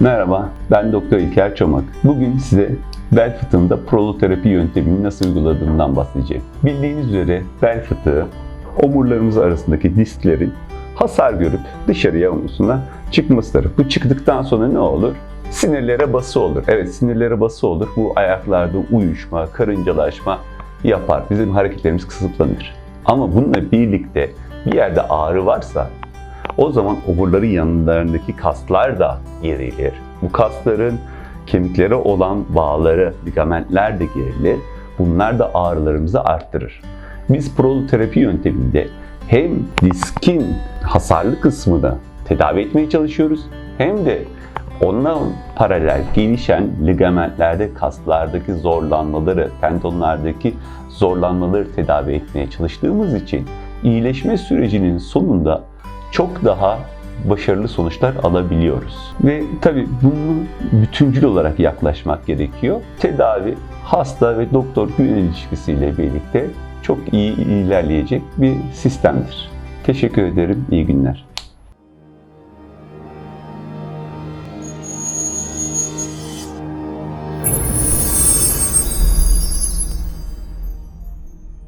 Merhaba, ben Doktor İlker Çomak. Bugün size bel fıtığında proloterapi yöntemini nasıl uyguladığımdan bahsedeceğim. Bildiğiniz üzere bel fıtığı, omurlarımız arasındaki disklerin hasar görüp dışarıya omuzuna çıkmasıdır. Bu çıktıktan sonra ne olur? Sinirlere bası olur. Evet sinirlere bası olur. Bu ayaklarda uyuşma, karıncalaşma yapar. Bizim hareketlerimiz kısıtlanır. Ama bununla birlikte bir yerde ağrı varsa o zaman omurların yanlarındaki kaslar da gerilir. Bu kasların kemiklere olan bağları, ligamentler de gerilir. Bunlar da ağrılarımızı arttırır. Biz proloterapi yönteminde hem diskin hasarlı kısmını tedavi etmeye çalışıyoruz hem de ona paralel gelişen ligamentlerde, kaslardaki zorlanmaları, tendonlardaki zorlanmaları tedavi etmeye çalıştığımız için iyileşme sürecinin sonunda çok daha başarılı sonuçlar alabiliyoruz. Ve tabii bunu bütüncül olarak yaklaşmak gerekiyor. Tedavi hasta ve doktor güven ilişkisiyle birlikte çok iyi ilerleyecek bir sistemdir. Teşekkür ederim. İyi günler.